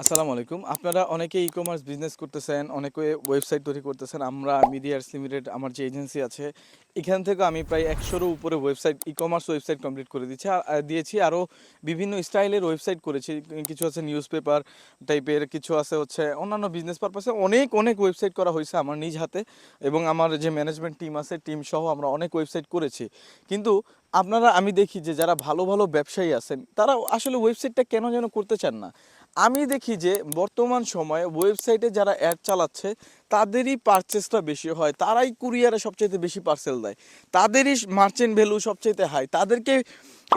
আসসালামু আলাইকুম। আপনারা অনেকে ই কমার্স বিজনেস করতেছেন, অনেকে ওয়েবসাইট তৈরি করতেছেন। আমরা মিডিয়ার্স লিমিটেড আমার যে এজেন্সি আছে, এখান থেকে আমি প্রায় একশোরও উপরে website e commerce website complete করে দিচ্ছি। আর দিয়েছি আরও বিভিন্ন স্টাইলের ওয়েবসাইট করেছি। কিছু আছে নিউজ পেপার টাইপের কিছু আছে হচ্ছে অন্যান্য বিজনেস পারপাসে অনেক অনেক ওয়েবসাইট করা হয়েছে আমার নিজ হাতে এবং আমার যে ম্যানেজমেন্ট টিম আছে টিম সহ আমরা অনেক ওয়েবসাইট করেছি। কিন্তু আপনারা, আমি দেখি যে যারা ভালো ভালো ব্যবসায়ী আছেন তারা আসলে ওয়েবসাইটটা কেন যেন করতে চান না? আমি দেখি যে বর্তমান সময়ে ওয়েবসাইটে যারা অ্যাড চালাচ্ছে তাদেরই পারচেসটা বেশি হয়, তারাই কুরিয়ারে সবচাইতে বেশি পার্সেল দেয়। তাদেরই মার্চেন্ট ভ্যালু সবচাইতে হাই তাদেরকে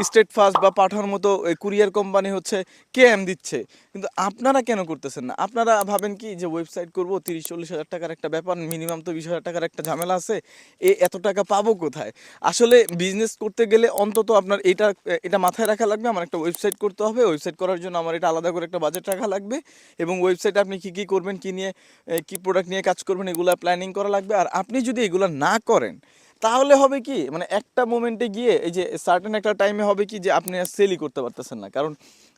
স্টেট ফাস্ট বা পাঠার মতো কুরিয়ার কোম্পানি হচ্ছে কে এম দিচ্ছে। কিন্তু আপনারা কেন করতেছেন না? আপনারা ভাবেন কি যে ওয়েবসাইট করব তিরিশ চল্লিশ হাজার টাকার একটা ব্যাপার মিনিমাম তো বিশ হাজার টাকার একটা ঝামেলা আছে, এ এত টাকা পাবো কোথায়? আসলে বিজনেস করতে গেলে অন্তত আপনার এটা এটা মাথায় রাখা লাগবে, আমার একটা ওয়েবসাইট করতে হবে ওয়েবসাইট করার জন্য আমার এটা আলাদা করে একটা বাজেট রাখা লাগবে, এবং ওয়েবসাইটে আপনি কি কি করবেন, কি নিয়ে কি প্রোডাক্ট নিয়ে কাজ করবেন, এগুলা প্ল্যানিং করা লাগবে। আর আপনি যদি এগুলা না করেন, তাহলে হবে কি মানে একটা মোমেন্টে গিয়ে এই যে সার্টেন একটা টাইমে হবে কি যে আপনি আর সেলই করতে পারতেছেন না। কারণ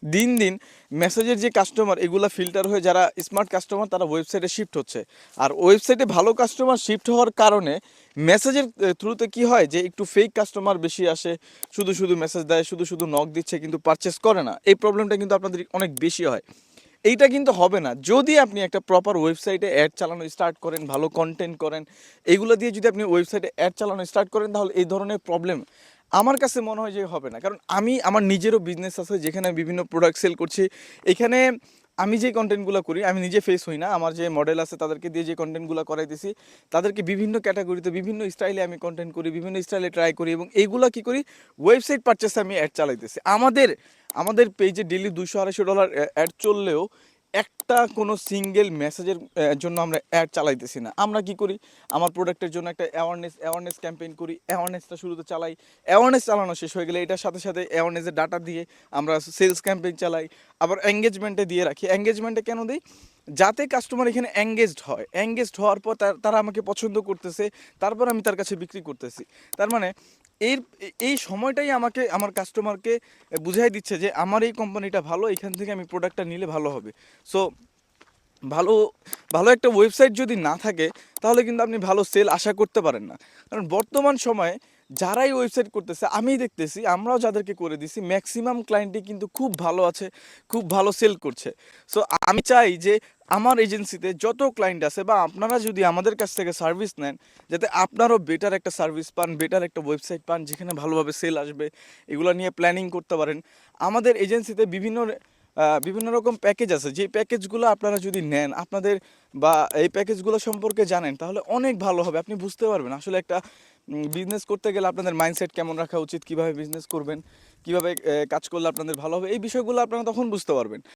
দিন দিন মেসেজের যে কাস্টমার এগুলা ফিল্টার হয়ে যারা স্মার্ট কাস্টমার তারা ওয়েবসাইটে শিফট হচ্ছে। আর ওয়েবসাইটে ভালো কাস্টমার শিফট হওয়ার কারণে মেসেজের থ্রুতে কি হয় যে একটু ফেক কাস্টমার বেশি আসে, শুধু শুধু মেসেজ দেয়, শুধু শুধু নক দিচ্ছে, কিন্তু পারচেস করে না। এই প্রবলেমটা কিন্তু আপনাদের অনেক বেশি হয়। এইটা কিন্তু হবে না। যদি আপনি একটা প্রপার ওয়েবসাইটে অ্যাড চালানো স্টার্ট করেন, ভালো কন্টেন্ট করেন এগুলো দিয়ে যদি আপনি ওয়েবসাইটে অ্যাড চালানো স্টার্ট করেন, তাহলে এই ধরনের প্রবলেম আমার কাছে মনে হয় যে হবে না। কারণ আমি, আমার নিজেরও বিজনেস আছে, যেখানে বিভিন্ন প্রোডাক্ট সেল করছি। এখানে আমি যে কন্টেন্টগুলো করি, আমি নিজে ফেস হই না। আমার যে মডেল আছে, তাদেরকে দিয়ে যে কন্টেন্টগুলো করাইতেছি তাদেরকে বিভিন্ন ক্যাটাগরিতে বিভিন্ন স্টাইলে আমি কন্টেন্ট করি, বিভিন্ন স্টাইলে ট্রাই করি এবং এইগুলো কী করি ওয়েবসাইট পারচেসে আমি অ্যাড চালাইতেছি। আমাদের আমাদের পেজে ডেলি দুশো আড়াইশো ডলার অ্যাড চললেও একটা কোনো সিঙ্গেল মেসেজের জন্য আমরা অ্যাড চালাইতেছি না। আমরা কি করি? আমার প্রোডাক্টের জন্য একটা অ্যাওয়ারনেস অ্যাওয়ারনেস ক্যাম্পেইন করি। অ্যাওয়ারনেসটা শুরুতে চালাই। অ্যাওয়ারনেস চালানো শেষ হয়ে গেলে এটার সাথে সাথে অ্যাওয়ারনেসের ডাটা দিয়ে আমরা সেলস ক্যাম্পেইন চালাই। আবার এঙ্গেজমেন্টে দিয়ে রাখি। এঙ্গেজমেন্টে কেন দিই? যাতে কাস্টমার এখানে এঙ্গেজড হয়। এঙ্গেজড হওয়ার পর তার- আমাকে পছন্দ করতেছে, তারপর আমি তার কাছে বিক্রি করতেছি। তার মানে এর, এই সময়টাই আমাকে, আমার কাস্টমারকে বুঝাই দিচ্ছে যে আমার এই কোম্পানিটা ভালো, এখান থেকে আমি প্রোডাক্টটা নিলে ভালো হবে। সো ভালো ভালো একটা ওয়েবসাইট যদি না থাকে, তাহলে কিন্তু আপনি ভালো সেল আশা করতে পারেন না। কারণ বর্তমান সময়ে যারাই ওয়েবসাইট করতেছে আমি দেখতেছি, আমরাও যাদেরকে করে দিছি ম্যাক্সিমাম ক্লায়েন্টই কিন্তু খুব ভালো আছে, খুব ভালো সেল করছে। সো আমি চাই যে আমার এজেন্সিতে যত ক্লায়েন্ট আছে বা আপনারা যদি আমাদের কাছ থেকে সার্ভিস নেন, যাতে আপনারও বেটার একটা সার্ভিস পান বেটার একটা ওয়েবসাইট পান, যেখানে ভালোভাবে সেল আসবে, এগুলো নিয়ে প্ল্যানিং করতে পারেন। আমাদের এজেন্সিতে বিভিন্ন বিভিন্ন রকম প্যাকেজ আছে। যে প্যাকেজগুলো আপনারা যদি নেন, আপনাদের বা এই প্যাকেজগুলো সম্পর্কে জানেন, তাহলে অনেক ভালো হবে। আপনি বুঝতে পারবেন। আসলে একটা বিজনেস করতে গেলে আপনাদের মাইন্ডসেট কেমন রাখা উচিত, কীভাবে বিজনেস করবেন, কীভাবে কাজ করলে আপনাদের ভালো হবে, এই বিষয়গুলো আপনারা তখন বুঝতে পারবেন।